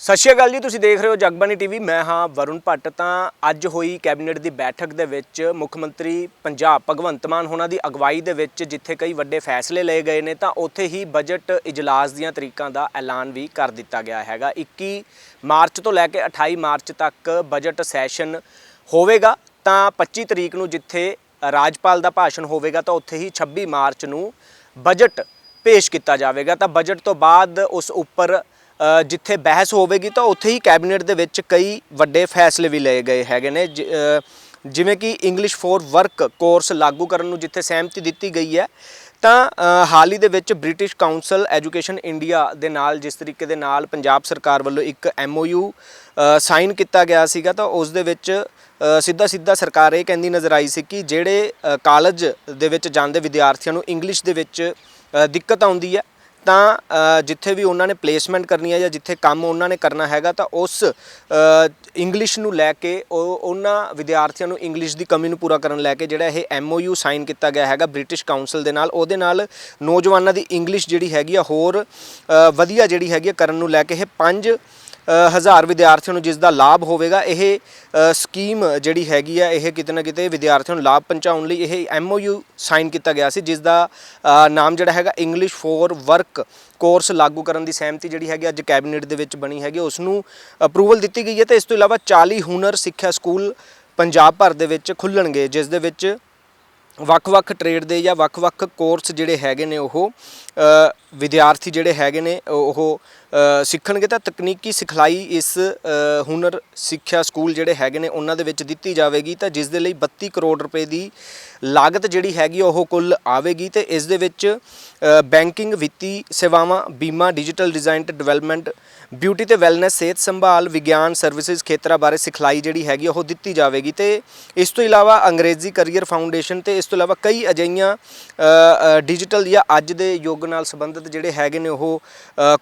ਸਤਿ ਸ਼੍ਰੀ ਅਕਾਲ ਜੀ, ਤੁਸੀਂ ਦੇਖ ਰਹੇ ਹੋ ਜਗਬਾਣੀ ਟੀਵੀ। ਮੈਂ ਹਾਂ ਵਰੁਣ ਭੱਟ। ਤਾਂ ਅੱਜ ਹੋਈ ਕੈਬਨਿਟ ਦੀ ਬੈਠਕ ਦੇ ਵਿੱਚ ਮੁੱਖ ਮੰਤਰੀ ਪੰਜਾਬ ਭਗਵੰਤ ਮਾਨ ਹੋਣਾ ਦੀ ਅਗਵਾਈ ਦੇ ਵਿੱਚ ਜਿੱਥੇ ਕਈ ਵੱਡੇ ਫੈਸਲੇ ਲਏ ਗਏ ਨੇ, ਤਾਂ ਉੱਥੇ ਹੀ ਬਜਟ ਇਜਲਾਸ ਦੀਆਂ ਤਰੀਕਾਂ ਦਾ ਐਲਾਨ ਵੀ ਕਰ ਦਿੱਤਾ ਗਿਆ ਹੈਗਾ। 21 ਮਾਰਚ ਤੋਂ ਲੈ ਕੇ 28 ਮਾਰਚ ਤੱਕ ਬਜਟ ਸੈਸ਼ਨ ਹੋਵੇਗਾ। ਤਾਂ 25 ਤਰੀਕ ਨੂੰ ਜਿੱਥੇ ਰਾਜਪਾਲ ਦਾ ਭਾਸ਼ਣ ਹੋਵੇਗਾ, ਤਾਂ ਉੱਥੇ ਹੀ 26 ਮਾਰਚ ਨੂੰ ਬਜਟ ਪੇਸ਼ ਕੀਤਾ ਜਾਵੇਗਾ। ਤਾਂ ਬਜਟ ਤੋਂ ਬਾਅਦ ਉਸ ਉੱਪਰ ਜਿੱਥੇ ਬਹਿਸ ਹੋਵੇਗੀ ਤਾਂ ਉੱਥੇ ਹੀ ਕੈਬਨਿਟ ਦੇ ਵਿੱਚ ਕਈ ਵੱਡੇ ਫੈਸਲੇ ਵੀ ਲਏ ਗਏ ਹੈਗੇ ਨੇ। ਜਿਵੇਂ ਕਿ ਇੰਗਲਿਸ਼ ਫੋਰ ਵਰਕ ਕੋਰਸ ਲਾਗੂ ਕਰਨ ਨੂੰ ਜਿੱਥੇ ਸਹਿਮਤੀ ਦਿੱਤੀ ਗਈ ਹੈ, ਤਾਂ ਹਾਲ ਹੀ ਦੇ ਵਿੱਚ ਬ੍ਰਿਟਿਸ਼ ਕਾਉਂਸਲ ਐਜੂਕੇਸ਼ਨ ਇੰਡੀਆ ਦੇ ਨਾਲ, ਜਿਸ ਤਰੀਕੇ ਦੇ ਨਾਲ ਪੰਜਾਬ ਸਰਕਾਰ ਵੱਲੋਂ ਇੱਕ ਐਮਓਯੂ ਸਾਈਨ ਕੀਤਾ ਗਿਆ ਸੀਗਾ, ਤਾਂ ਉਸ ਦੇ ਵਿੱਚ ਸਿੱਧਾ ਸਿੱਧਾ ਸਰਕਾਰ ਇਹ ਕਹਿੰਦੀ ਨਜ਼ਰ ਆਈ ਸੀ ਕਿ ਜਿਹੜੇ ਕਾਲਜ ਦੇ ਵਿੱਚ ਜਾਂਦੇ ਵਿਦਿਆਰਥੀਆਂ ਨੂੰ ਇੰਗਲਿਸ਼ ਦੇ ਵਿੱਚ ਦਿੱਕਤ ਆਉਂਦੀ ਹੈ ਤਾਂ ਜਿੱਥੇ ਵੀ ਉਹਨਾਂ ਨੇ ਪਲੇਸਮੈਂਟ ਕਰਨੀ ਹੈ ਜਾਂ ਜਿੱਥੇ ਕੰਮ ਉਹਨਾਂ ਨੇ ਕਰਨਾ ਹੈਗਾ, ਤਾਂ ਉਸ ਇੰਗਲਿਸ਼ ਨੂੰ ਲੈ ਕੇ ਉਹ, ਉਹਨਾਂ ਵਿਦਿਆਰਥੀਆਂ ਨੂੰ ਇੰਗਲਿਸ਼ ਦੀ ਕਮੀ ਨੂੰ ਪੂਰਾ ਕਰਨ ਲੈ ਕੇ ਜਿਹੜਾ ਇਹ ਐਮਓਯੂ ਸਾਈਨ ਕੀਤਾ ਗਿਆ ਹੈਗਾ ਬ੍ਰਿਟਿਸ਼ ਕਾਉਂਸਲ ਦੇ ਨਾਲ, ਉਹਦੇ ਨਾਲ ਨੌਜਵਾਨਾਂ ਦੀ ਇੰਗਲਿਸ਼ ਜਿਹੜੀ ਹੈਗੀ ਆ ਹੋਰ ਵਧੀਆ ਜਿਹੜੀ ਹੈਗੀ ਆ ਕਰਨ ਨੂੰ ਲੈ ਕੇ ਇਹ ਪੰਜ ਅ, ਹਜ਼ਾਰ ਵਿਦਿਆਰਥੀਆਂ ਨੂੰ ਜਿਸ ਦਾ ਲਾਭ ਹੋਵੇਗਾ ਇਹ ਸਕੀਮ ਜਿਹੜੀ ਹੈਗੀ ਆ ਇਹ ਕਿਤੇ ਨਾ ਕਿਤੇ ਵਿਦਿਆਰਥੀਆਂ ਨੂੰ ਲਾਭ ਪਹੁੰਚਾਉਣ ਲਈ ਇਹ ਐਮਓਯੂ ਸਾਈਨ ਕੀਤਾ ਗਿਆ ਸੀ ਜਿਸ ਦਾ ਨਾਮ ਜਿਹੜਾ ਹੈਗਾ ਇੰਗਲਿਸ਼ ਫੋਰ ਵਰਕ ਕੋਰਸ ਲਾਗੂ ਕਰਨ ਦੀ ਸਹਿਮਤੀ ਜਿਹੜੀ ਹੈਗੀ ਅੱਜ ਕੈਬਨਿਟ ਦੇ ਵਿੱਚ ਬਣੀ ਹੈਗੀ ਉਸ ਨੂੰ ਅਪਰੂਵਲ ਦਿੱਤੀ ਗਈ ਹੈ ਤੇ ਇਸ ਤੋਂ ਇਲਾਵਾ 40 ਹੁਨਰ ਸਿੱਖਿਆ ਸਕੂਲ ਪੰਜਾਬ ਭਰ ਦੇ ਵਿੱਚ ਖੁੱਲਣਗੇ ਜਿਸ ਦੇ ਵਿੱਚ ਵੱਖ-ਵੱਖ ਟ੍ਰੇਡ ਦੇ ਜਾਂ ਵੱਖ-ਵੱਖ ਕੋਰਸ ਜਿਹੜੇ ਹੈਗੇ ਨੇ ਉਹ ਵਿਦਿਆਰਥੀ ਜਿਹੜੇ ਹੈਗੇ ਨੇ, ਉਹ ਸਿੱਖਣਗੇ ਤਾਂ ਤਕਨੀਕੀ ਸਿਖਲਾਈ ਇਸ ਹੁਨਰ ਸਿੱਖਿਆ ਸਕੂਲ ਜਿਹੜੇ ਹੈਗੇ ਨੇ, ਉਹਨਾਂ ਦੇ ਵਿੱਚ ਦਿੱਤੀ ਜਾਵੇਗੀ ਤਾਂ ਜਿਸ ਦੇ ਲਈ 32 ਕਰੋੜ ਰੁਪਏ ਦੀ ਲਾਗਤ ਜਿਹੜੀ ਹੈਗੀ ਉਹ ਕੁੱਲ ਆਵੇਗੀ ਤੇ ਇਸ ਦੇ ਵਿੱਚ ਬੈਂਕਿੰਗ, ਵਿੱਤੀ ਸੇਵਾਵਾਂ, ਬੀਮਾ, ਡਿਜੀਟਲ ਡਿਜ਼ਾਈਨ ਤੇ ਡਿਵੈਲਪਮੈਂਟ, ਬਿਊਟੀ ਤੇ ਵੈਲਨੈਸ, ਸਿਹਤ ਸੰਭਾਲ, ਵਿਗਿਆਨ, ਸਰਵਿਸਿਜ਼ ਖੇਤਰਾਂ ਬਾਰੇ ਸਿਖਲਾਈ ਜਿਹੜੀ ਹੈਗੀ ਉਹ ਦਿੱਤੀ ਜਾਵੇਗੀ ਤੇ ਇਸ ਤੋਂ ਇਲਾਵਾ ਅੰਗਰੇਜ਼ੀ ਕੈਰੀਅਰ ਫਾਊਂਡੇਸ਼ਨ ਤੇ ਇਸ ਤੋਂ ਇਲਾਵਾ ਕਈ ਅਜਿਹੀਆਂ ਡਿਜੀਟਲ ਜਾਂ ਅੱਜ ਦੇ ਯੁੱਗ ਨਾਲ ਸੰਬੰਧਿਤ ਜਿਹੜੇ ਹੈਗੇ ਨੇ ਉਹ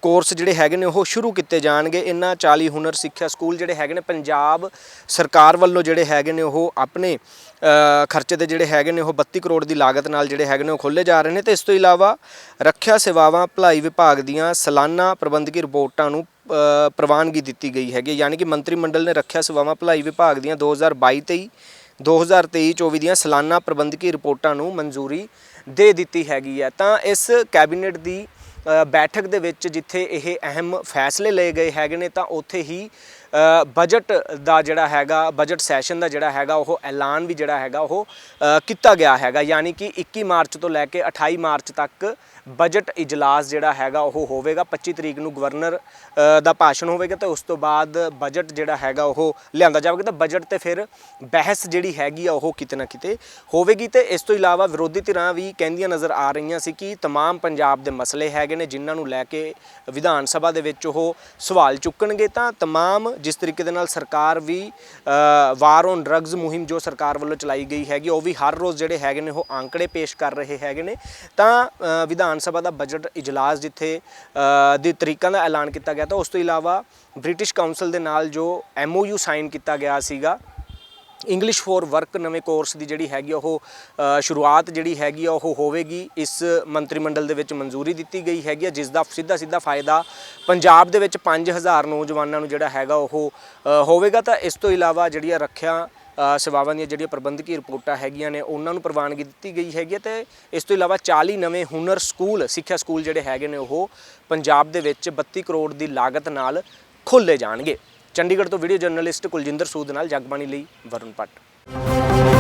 ਕੋਰਸ ਜਿਹੜੇ ਹੈਗੇ ਨੇ ਉਹ ਸ਼ੁਰੂ ਕੀਤੇ ਜਾਣਗੇ। ਇਹਨਾਂ 40 ਹੁਨਰ ਸਿੱਖਿਆ ਸਕੂਲ ਜਿਹੜੇ ਹੈਗੇ ਨੇ ਪੰਜਾਬ ਸਰਕਾਰ ਵੱਲੋਂ ਜਿਹੜੇ ਹੈਗੇ ਨੇ ਉਹ ਆਪਣੇ ਖਰਚੇ ਦੇ ਜਿਹੜੇ ਹੈਗੇ ਨੇ ਉਹ 32 ਕਰੋੜ ਦੀ ਲਾਗਤ ਨਾਲ ਜਿਹੜੇ ਹੈਗੇ ਨੇ ਉਹ ਖੋਲੇ ਜਾ ਰਹੇ ਨੇ ਤੇ ਇਸ ਤੋਂ ਇਲਾਵਾ ਰੱਖਿਆ ਸੇਵਾਵਾਂ ਭਲਾਈ ਵਿਭਾਗ ਦੀਆਂ ਸਾਲਾਨਾ ਪ੍ਰਬੰਧਕੀ ਰਿਪੋਰਟਾਂ ਨੂੰ ਪ੍ਰਵਾਨਗੀ ਦਿੱਤੀ ਗਈ ਹੈਗੀ। ਯਾਨੀ ਕਿ ਮੰਤਰੀ ਮੰਡਲ ਨੇ ਰੱਖਿਆ ਸੇਵਾਵਾਂ ਭਲਾਈ ਵਿਭਾਗ ਦੀਆਂ 2022-23 2023-24 ਦੀਆਂ ਸਾਲਾਨਾ ਪ੍ਰਬੰਧਕੀ ਰਿਪੋਰਟਾਂ ਨੂੰ ਮਨਜ਼ੂਰੀ ਦੇ ਦਿੱਤੀ ਹੈਗੀ ਹੈ। ਤਾਂ ਇਸ ਕੈਬਨਿਟ ਦੀ ਬੈਠਕ ਦੇ ਵਿੱਚ ਜਿੱਥੇ ਇਹ ਅਹਿਮ ਫੈਸਲੇ ਲਏ ਗਏ ਹੈਗੇ ਨੇ ਤਾਂ ਉੱਥੇ ਹੀ ਅ, ਬਜਟ ਦਾ ਜਿਹੜਾ ਹੈਗਾ ਬਜਟ ਸੈਸ਼ਨ ਦਾ ਜਿਹੜਾ ਹੈਗਾ ਉਹ ਐਲਾਨ ਵੀ ਜਿਹੜਾ ਹੈਗਾ ਉਹ ਅ, ਕੀਤਾ ਗਿਆ ਹੈਗਾ ਯਾਨੀ ਕਿ 21 ਮਾਰਚ ਤੋਂ ਲੈ ਕੇ 28 ਮਾਰਚ ਤੱਕ ਬਜਟ ਇਜਲਾਸ ਜਿਹੜਾ ਹੈਗਾ ਉਹ ਹੋਵੇਗਾ 25 ਤਰੀਕ ਨੂੰ ਗਵਰਨਰ ਅ, ਦਾ ਭਾਸ਼ਣ ਹੋਵੇਗਾ ਤੇ ਉਸ ਤੋਂ ਬਾਅਦ ਬਜਟ ਜਿਹੜਾ ਹੈਗਾ ਉਹ ਲਿਆਂਦਾ ਜਾਵੇਗਾ ਤਾਂ ਬਜਟ ਤੇ ਫਿਰ ਬਹਿਸ ਜਿਹੜੀ ਹੈਗੀ ਆ ਉਹ ਕਿਤੇ ਨਾ ਕਿਤੇ ਹੋਵੇਗੀ ਤੇ ਇਸ ਤੋਂ ਇਲਾਵਾ ਵਿਰੋਧੀ ਧਿਰਾਂ ਵੀ ਕਹਿੰਦੀਆਂ ਨਜ਼ਰ ਆ ਰਹੀਆਂ ਸੀ ਕਿ तमाम ਪੰਜਾਬ ਦੇ ਮਸਲੇ ਹੈਗੇ ਨੇ ਜਿਨ੍ਹਾਂ ਨੂੰ ਲੈ ਕੇ ਵਿਧਾਨ ਸਭਾ ਦੇ ਵਿੱਚ ਉਹ ਸਵਾਲ ਚੁੱਕਣਗੇ ਤਾਂ तमाम ਜਿਸ ਤਰੀਕੇ ਦੇ ਨਾਲ ਸਰਕਾਰ ਵੀ ਵਾਰ ਔਨ ਡਰੱਗਸ ਮੁਹਿੰਮ ਜੋ ਸਰਕਾਰ ਵੱਲੋਂ ਚਲਾਈ ਗਈ ਹੈਗੀ, ਉਹ ਵੀ ਹਰ ਰੋਜ਼ ਜਿਹੜੇ ਹੈਗੇ ਨੇ ਉਹ ਅੰਕੜੇ ਪੇਸ਼ ਕਰ ਰਹੇ ਹੈਗੇ ਨੇ। ਤਾਂ ਵਿਧਾਨ ਸਭਾ ਦਾ ਬਜਟ ਇਜਲਾਸ ਜਿੱਥੇ ਦੇ ਤਰੀਕਾਂ ਦਾ ਐਲਾਨ ਕੀਤਾ ਗਿਆ ਤਾਂ ਉਸ ਤੋਂ ਇਲਾਵਾ ਬ੍ਰਿਟਿਸ਼ ਕਾਉਂਸਲ ਦੇ ਨਾਲ ਜੋ ਐਮਓਯੂ ਸਾਈਨ ਕੀਤਾ ਗਿਆ ਸੀਗਾ ਇੰਗਲਿਸ਼ ਫੋਰ ਵਰਕ ਨਵੇਂ ਕੋਰਸ ਦੀ ਜਿਹੜੀ ਹੈਗੀ ਆ ਉਹ ਸ਼ੁਰੂਆਤ ਜਿਹੜੀ ਹੈਗੀ ਆ ਉਹ ਹੋਵੇਗੀ ਇਸ ਮੰਤਰੀ ਮੰਡਲ ਦੇ ਵਿੱਚ ਮਨਜ਼ੂਰੀ ਦਿੱਤੀ ਗਈ ਹੈਗੀ ਆ ਜਿਸ ਦਾ ਸਿੱਧਾ ਸਿੱਧਾ ਫਾਇਦਾ ਪੰਜਾਬ ਦੇ ਵਿੱਚ 5000 ਨੌਜਵਾਨਾਂ ਨੂੰ ਜਿਹੜਾ ਹੈਗਾ ਉਹ ਹੋਵੇਗਾ। ਤਾਂ ਇਸ ਤੋਂ ਇਲਾਵਾ ਜਿਹੜੀਆਂ ਰੱਖਿਆ ਸੇਵਾਵਾਂ ਦੀਆਂ ਜਿਹੜੀਆਂ ਪ੍ਰਬੰਧਕੀ ਰਿਪੋਰਟਾਂ ਹੈਗੀਆਂ ਨੇ, ਉਹਨਾਂ ਨੂੰ ਪ੍ਰਵਾਨਗੀ ਦਿੱਤੀ ਗਈ ਹੈਗੀ ਹੈ ਤੇ ਇਸ ਤੋਂ ਇਲਾਵਾ 40 ਨਵੇਂ ਹੁਨਰ ਸਕੂਲ, ਸਿੱਖਿਆ ਸਕੂਲ ਜਿਹੜੇ ਹੈਗੇ ਨੇ ਉਹ ਪੰਜਾਬ ਦੇ ਵਿੱਚ 32 ਕਰੋੜ ਦੀ ਲਾਗਤ ਨਾਲ ਖੋਲੇ ਜਾਣਗੇ। ਚੰਡੀਗੜ੍ਹ ਤੋਂ ਵੀਡੀਓ ਜਰਨਲਿਸਟ ਕੁਲਜਿੰਦਰ ਸੂਦ ਨਾਲ ਜਗਬਾਣੀ ਲਈ ਵਰੁਣ ਪੱਟ